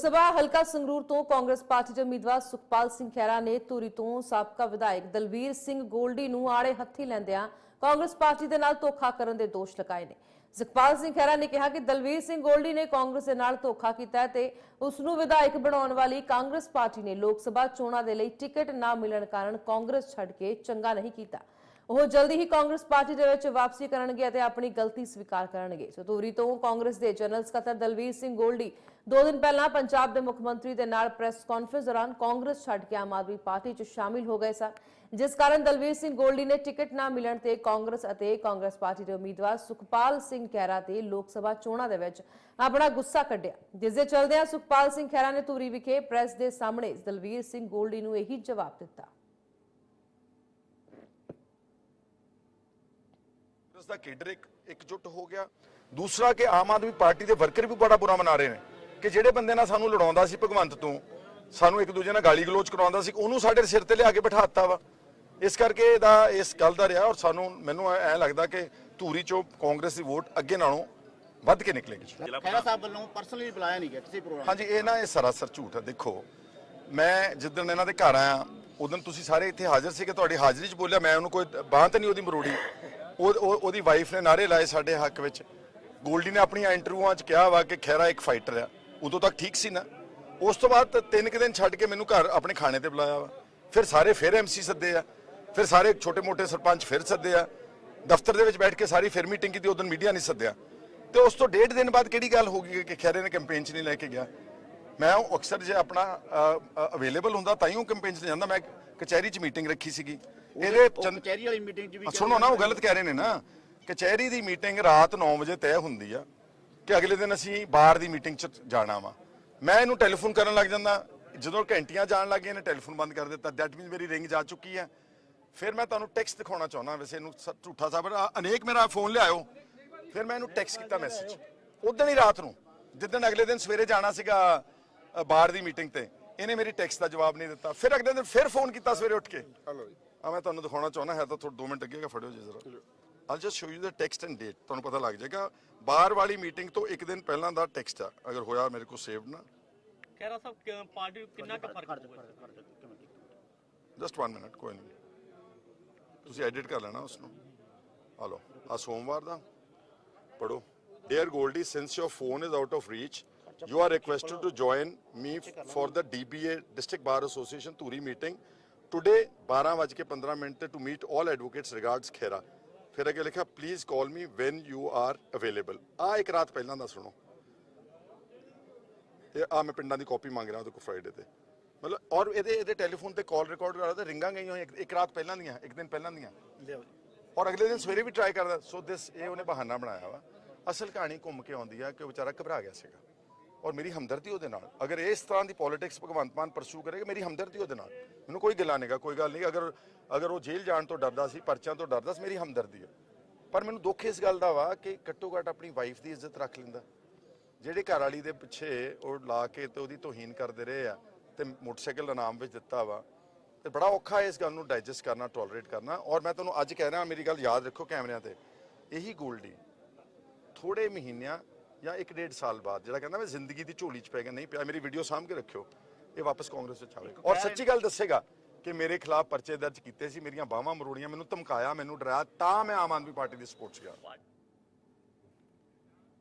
ਸਭਾ ਹਲਕਾ ਸੰਗਰੂਰ ਤੋਂ ਕਾਂਗਰਸ ਪਾਰਟੀ ਦੇ ਉਮੀਦਵਾਰ ਸੁਖਪਾਲ ਸਿੰਘ ਖਹਿਰਾ ਨੇ ਧੂਰੀ ਤੋਂ ਸਾਬਕਾ ਵਿਧਾਇਕ ਦਲਵੀਰ ਸਿੰਘ ਗੋਲਡੀ ਨੂੰ ਆੜੇ ਹੱਥੀ ਲੈਂਦਿਆਂ ਕਾਂਗਰਸ ਪਾਰਟੀ ਦੇ ਨਾਲ ਧੋਖਾ ਕਰਨ ਦੇ ਦੋਸ਼ ਲਗਾਏ ਨੇ। ਸੁਖਪਾਲ ਸਿੰਘ ਖਹਿਰਾ ਨੇ ਕਿਹਾ ਕਿ ਦਲਵੀਰ ਸਿੰਘ ਗੋਲਡੀ ਨੇ ਕਾਂਗਰਸ ਦੇ ਨਾਲ ਧੋਖਾ ਕੀਤਾ ਤੇ ਉਸ ਨੂੰ ਵਿਧਾਇਕ ਬਣਾਉਣ ਵਾਲੀ ਕਾਂਗਰਸ ਪਾਰਟੀ ਨੇ ਲੋਕ ਸਭਾ ਚੋਣਾਂ ਦੇ ਲਈ ਟਿਕਟ ਨਾ ਮਿਲਣ ਕਾਰਨ ਕਾਂਗਰਸ ਛੱਡ ਕੇ ਚੰਗਾ ਨਹੀਂ ਕੀਤਾ। ਉਹ ਜਲਦੀ ਹੀ ਕਾਂਗਰਸ ਪਾਰਟੀ ਦੇ ਵਿੱਚ ਵਾਪਸੀ ਕਰਨਗੇ ਅਤੇ ਆਪਣੀ ਗਲਤੀ ਸਵੀਕਾਰ ਕਰਨਗੇ। ਸੋ ਧੂਰੀ ਤੋਂ ਕਾਂਗਰਸ ਦੇ ਜਨਰਲ ਸਕੱਤਰ ਦਲਵੀਰ ਸਿੰਘ ਗੋਲਡੀ ਦੋ ਦਿਨ ਪਹਿਲਾਂ ਪੰਜਾਬ ਦੇ ਮੁੱਖ ਮੰਤਰੀ ਦੇ ਨਾਲ ਪ੍ਰੈਸ ਕਾਨਫਰੰਸ ਦੌਰਾਨ ਕਾਂਗਰਸ ਛੱਡ ਕੇ ਆਮ ਆਦਮੀ ਪਾਰਟੀ 'ਚ ਸ਼ਾਮਿਲ ਹੋ ਗਏ ਸਨ। ਜਿਸ ਕਾਰਨ ਦਲਵੀਰ ਸਿੰਘ ਗੋਲਡੀ ਨੇ ਟਿਕਟ ਨਾ ਮਿਲਣ ਤੇ ਕਾਂਗਰਸ ਅਤੇ ਕਾਂਗਰਸ ਪਾਰਟੀ ਦੇ ਉਮੀਦਵਾਰ ਸੁਖਪਾਲ ਸਿੰਘ ਖਹਿਰਾ ਤੇ ਲੋਕ ਸਭਾ ਚੋਣਾਂ ਦੇ ਵਿੱਚ ਆਪਣਾ ਗੁੱਸਾ ਕੱਢਿਆ। ਜਿਸ ਦੇ ਚਲਦਿਆਂ ਸੁਖਪਾਲ ਸਿੰਘ ਖਹਿਰਾ ਨੇ ਧੂਰੀ ਵਿਖੇ ਪ੍ਰੈਸ ਦੇ ਸਾਹਮਣੇ ਦਲਵੀਰ ਸਿੰਘ ਗੋਲਡੀ ਨੂੰ ਇਹੀ ਜਵਾਬ ਦਿੱਤਾ। ਕਾਂਗਰਸ ਦਾ ਕੇਡਰ ਇੱਕ ਇਕਜੁੱਟ ਹੋ ਗਿਆ। ਦੂਸਰਾ ਕਿ ਆਮ ਆਦਮੀ ਪਾਰਟੀ ਦੇ ਵਰਕਰ ਵੀ ਬੜਾ ਬੁਰਾ ਮਨਾ ਰਹੇ ਨੇ ਕਿ ਜਿਹੜੇ ਬੰਦੇ ਨਾਲ ਸਾਨੂੰ ਲੜਾਉਂਦਾ ਸੀ ਭਗਵੰਤ ਤੋਂ ਸਾਨੂੰ ਇੱਕ ਦੂਜੇ ਨਾਲ ਗਾਲੀ ਗਲੋਚ ਕਰਾਉਂਦਾ ਸੀ ਉਹਨੂੰ ਸਾਡੇ ਸਿਰ ਤੇ ਲਿਆ ਕੇ ਬਿਠਾਤਾ ਵਾ। ਇਸ ਕਰਕੇ ਇਹਦਾ ਇਸ ਗੱਲ ਦਾ ਰਿਹਾ ਔਰ ਸਾਨੂੰ ਮੈਨੂੰ ਐ ਲੱਗਦਾ ਕਿ ਧੂਰੀ ਚੋਂ ਕਾਂਗਰਸ ਦੀ ਵੋਟ ਅੱਗੇ ਨਾਲੋਂ ਵੱਧ ਕੇ ਨਿਕਲੇਗੀ। ਖਹਿਰਾ ਸਾਹਿਬ ਵੱਲੋਂ ਪਰਸਨਲੀ ਬੁਲਾਇਆ ਨਹੀਂ ਗਿਆ ਕਿਸੇ ਪ੍ਰੋਗਰਾਮ ਹਾਂਜੀ ਇਹ ਨਾ ਇਹ ਸਰਾਸਰ ਝੂਠ ਹੈ ਦੇਖੋ ਮੈਂ ਜਿੱਦਣ ਇਹਨਾਂ ਦੇ ਘਰ ਆਇਆ ਉਦੋਂ ਤੁਸੀਂ ਸਾਰੇ ਇੱਥੇ ਹਾਜ਼ਰ ਸੀ ਕਿ ਤੁਹਾਡੀ ਹਾਜ਼ਰੀ 'ਚ ਬੋਲਿਆ ਮੈਂ ਉਹਨੂੰ ਕੋਈ ਬਾਂਹ ਤੇ ਨਹੀਂ ਉਹਦੀ ਮਰੋੜੀ। ਉਹ ਉਹਦੀ ਵਾਈਫ ਨੇ ਨਾਰੇ ਲਾਏ ਸਾਡੇ ਹੱਕ ਵਿੱਚ। ਗੋਲਡੀ ਨੇ ਆਪਣੀਆਂ ਇੰਟਰਵਿਊਆਂ 'ਚ ਕਿਹਾ ਵਾ ਕਿ ਖੈਰਾ ਇੱਕ ਫਾਈਟਰ ਆ। ਉਦੋਂ ਤੱਕ ਠੀਕ ਸੀ ਨਾ? ਉਸ ਤੋਂ ਬਾਅਦ ਤਿੰਨ ਕੁ ਦਿਨ ਛੱਡ ਕੇ ਮੈਨੂੰ ਘਰ ਆਪਣੇ ਖਾਣੇ ਤੇ ਬੁਲਾਇਆ ਵਾ। ਫਿਰ ਸਾਰੇ ਫਿਰ ਐਮਸੀ ਸੱਦੇ ਆ। ਫਿਰ ਸਾਰੇ ਛੋਟੇ-ਮੋਟੇ ਸਰਪੰਚ ਫਿਰ ਸੱਦੇ ਆ। ਦਫ਼ਤਰ ਦੇ ਵਿੱਚ ਬੈਠ ਕੇ ਸਾਰੀ ਫਿਰ ਮੀਟਿੰਗ ਕੀਤੀ, ਉਦੋਂ ਮੀਡੀਆ ਨਹੀਂ ਸੱਦਿਆ। ਤੇ ਉਸ ਤੋਂ ਡੇਢ ਦਿਨ ਬਾਅਦ ਕਿਹੜੀ ਗੱਲ ਹੋ ਗਈ ਕਿ ਖੈਰੇ ਨੇ ਕੈਂਪੇਨ 'ਚ ਨਹੀਂ ਲੈ ਕੇ ਗਿਆ? ਮੈਂ ਉਹ ਅਕਸਰ ਜੇ ਆਪਣਾ ਅਵੇਲੇਬਲ ਹੁੰਦਾ ਤਾਂ ਹੀ ਉਹ ਕੈਂਪੇਨ 'ਚ ਜਾਂਦਾ ਮੈਂ ਕਚਹਿਰੀ 'ਚ ਮੀਟਿੰਗ ਰੱਖੀ ਸੀਗੀ। ਇਹਦੇ ਕਚਹਿਰੀ ਵਾਲੀ ਮੀਟਿੰਗ 'ਚ ਵੀ ਸੁਣੋ ਨਾ ਉਹ ਗਲਤ ਕਹਿ ਰਹੇ ਨੇ ਨਾ। ਕਚਹਿਰੀ ਦੀ ਮੀਟਿੰਗ ਰਾਤ 9 ਵਜੇ ਤੈਅ ਹੁੰਦੀ ਆ ਕਿ ਅਗਲੇ ਦਿਨ ਅਸੀਂ ਬਾਹਰ ਦੀ ਮੀਟਿੰਗ 'ਚ ਜਾਣਾ ਵਾ। ਮੈਂ ਇਹਨੂੰ ਟੈਲੀਫੋਨ ਕਰਨ ਲੱਗ ਜਾਂਦਾ। ਜਦੋਂ ਘੰਟੀਆਂ ਜਾਣ ਲੱਗੇ ਇਹਨੇ ਟੈਲੀਫੋਨ ਬੰਦ ਕਰ ਦਿੱਤਾ। ਦੈਟ ਮੀਨਸ ਮੇਰੀ ਰਿੰਗ ਜਾ ਚੁੱਕੀ ਆ। ਫਿਰ ਮੈਂ ਤੁਹਾਨੂੰ ਟੈਕਸਟ ਦਿਖਾਉਣਾ ਚਾਹੁੰਦਾ। ਵੈਸੇ ਇਹਨੂੰ ਝੂਠਾ ਸਾਬਰ ਅਨੇਕ ਮੇਰਾ ਫੋਨ ਲਿਆਇਓ। ਫਿਰ ਮੈਂ ਇਹਨੂੰ ਟੈਕਸਟ ਕੀਤਾ ਮੈਸੇਜ ਉਦੋਂ ਹੀ ਰਾਤ ਨੂੰ ਜਿੱਦਣ ਅਗਲੇ ਦਿਨ ਸਵੇਰੇ ਜਾਣਾ ਸੀਗਾ ਬਾਹਰ ਦੀ ਮੀਟਿੰਗ ਤੇ। ਇਹਨੇ ਮੇਰੀ ਟੈਕਸਟ ਦਾ ਜਵਾਬ ਨਹੀਂ ਦਿੱਤਾ। ਫਿਰ ਅਗਲੇ ਦਿਨ ਫਿਰ ਫੋਨ ਕੀਤਾ ਸਵੇਰੇ ਉੱਠ ਕੇ। ਆ ਮੈਂ ਤੁਹਾਨੂੰ ਦਿਖਾਉਣਾ ਚਾਹੁੰਦਾ ਹੈ ਤਾਂ ਥੋੜਾ 2 ਮਿੰਟ ਅੱਗੇਗਾ ਫੜਿਓ ਜੀ ਜ਼ਰਾ। All just show you the text and date ਤੁਹਾਨੂੰ ਪਤਾ ਲੱਗ ਜਾਏਗਾ ਬਾਹਰ ਵਾਲੀ ਮੀਟਿੰਗ ਤੋਂ ਇੱਕ ਦਿਨ ਪਹਿਲਾਂ ਦਾ ਟੈਕਸਟ ਆ। ਅਗਰ ਹੋਇਆ ਮੇਰੇ ਕੋਲ ਸੇਵਡ ਨਾ। ਖਹਿਰਾ ਸਾਹਿਬ ਕਿ- ਪਾਰਟੀ ਕਿੰਨਾ ਕੁ ਫ਼ਰਕ ਹੋਊਗਾ ਜਸਟ 1 ਮਿੰਟ ਕੋਈ ਨਹੀਂ। ਤੁਸੀਂ ਐਡਿਟ ਕਰ ਲੈਣਾ ਉਸ ਨੂੰ ਆ ਲਓ। ਆ ਸੋਮਵਾਰ ਦਾ। ਪੜੋ dear Goldy since your phone is out of reach you are requested to join me for the DBA district bar association Dhuri meeting today 12:15 minute to meet all advocates regards Khera ਫਿਰ ਅੱਗੇ ਲਿਖਿਆ please call me when you are available ਆ ਇੱਕ ਰਾਤ ਪਹਿਲਾਂ ਦਾ ਸੁਣੋ ਇਹ ਆ ਮੈਂ ਪਿੰਡਾਂ ਦੀ ਕਾਪੀ ਮੰਗ ਰਿਹਾ ਉਹਦੇ ਕੋਲ ਫਰਾਈਡੇ ਤੇ ਮਤਲਬ ਔਰ ਇਹਦੇ ਇਹਦੇ ਟੈਲੀਫੋਨ ਤੇ ਕਾਲ ਰਿਕਾਰਡ ਕਰਾ ਤੇ ਰਿੰਗਾਂ ਗਈਆਂ ਇੱਕ- ਰਾਤ ਪਹਿਲਾਂ ਦੀਆਂ ਇੱਕ ਦਿਨ ਪਹਿਲਾਂ ਦੀਆਂ ਔਰ ਅਗਲੇ ਦਿਨ ਸਵੇਰੇ ਵੀ ਟਰਾਈ ਕਰਦਾ ਸੋ ਦਿਸ ਇਹ ਉਹਨੇ ਬਹਾਨਾ ਬਣਾਇਆ ਵਾ ਅਸਲ ਕਹਾਣੀ ਘੁੰਮ ਕੇ ਆਉਂਦੀ ਆ ਕਿ ਵਿਚਾਰਾ ਘਬਰਾ ਗਿਆ ਸੀਗਾ ਔਰ ਮੇਰੀ ਹਮਦਰਦੀ ਉਹਦੇ ਨਾਲ। ਅਗਰ ਇਸ ਤਰ੍ਹਾਂ ਦੀ ਪੋਲਿਟਿਕਸ ਭਗਵੰਤ ਮਾਨ ਪਰਸੂ ਕਰੇਗਾ, ਮੇਰੀ ਹਮਦਰਦੀ ਉਹਦੇ ਨਾਲ। ਮੈਨੂੰ ਕੋਈ ਗਿਲਾ ਨਹੀਂਗਾ, ਕੋਈ ਗੱਲ ਨਹੀਂ ਅਗਰ ਅਗਰ ਉਹ ਜੇਲ੍ਹ ਜਾਣ ਤੋਂ ਡਰਦਾ ਸੀ, ਪਰਚਿਆਂ ਤੋਂ ਡਰਦਾ ਸੀ, ਮੇਰੀ ਹਮਦਰਦੀ ਹੈ। ਪਰ ਮੈਨੂੰ ਦੁੱਖ ਇਸ ਗੱਲ ਦਾ ਵਾ ਕਿ ਘੱਟੋ ਘੱਟ ਆਪਣੀ ਵਾਈਫ ਦੀ ਇੱਜ਼ਤ ਰੱਖ ਲੈਂਦਾ। ਜਿਹੜੇ ਘਰ ਵਾਲੀ ਦੇ ਪਿੱਛੇ ਉਹ ਲਾ ਕੇ ਤੇ ਉਹਦੀ ਤੋਹੀਨ ਕਰਦੇ ਰਹੇ ਆ ਤੇ ਮੋਟਰਸਾਈਕਲ ਇਨਾਮ ਵਿੱਚ ਦਿੱਤਾ ਵਾ, ਤੇ ਬੜਾ ਔਖਾ ਇਸ ਗੱਲ ਨੂੰ ਡਾਈਜੈਸਟ ਕਰਨਾ ਟੋਲਰੇਟ ਕਰਨਾ। ਔਰ ਮੈਂ ਤੁਹਾਨੂੰ ਅੱਜ ਕਹਿ ਰਿਹਾ, ਮੇਰੀ ਗੱਲ ਯਾਦ ਰੱਖੋ ਕੈਮਰਿਆਂ ਤੇ। ਇਹੀ ਗੋਲਡੀ ਥੋੜੇ ਮਹੀਨਿਆਂ ਜਾਂ ਇੱਕ ਡੇਢ ਸਾਲ ਬਾਅਦ ਜਿਹੜਾ ਕਹਿੰਦਾ ਮੈਂ ਜ਼ਿੰਦਗੀ ਦੀ ਝੋਲੀ 'ਚ ਪੈ ਗਿਆ ਨਹੀਂ ਪਿਆ ਮੇਰੀ ਵੀਡੀਓ ਸਾਂਭ ਕੇ ਰੱਖਿਓ। ਇਹ ਵਾਪਸ ਕਾਂਗਰਸ ਵਿੱਚ ਆਵੇਗਾ ਔਰ ਸੱਚੀ ਗੱਲ ਦੱਸੇਗਾ ਕਿ ਮੇਰੇ ਖਿਲਾਫ ਪਰਚੇ ਦਰਜ ਕੀਤੇ ਸੀ ਮੇਰੀਆਂ ਬਾਹਾਂ ਮਰੋੜੀਆਂ ਮੈਨੂੰ ਧਮਕਾਇਆ ਮੈਨੂੰ ਡਰਾਇਆ ਤਾਂ ਮੈਂ ਆਮ ਆਦਮੀ ਪਾਰਟੀ ਦੀ ਸਪੋਰਟ 'ਚ ਗਿਆ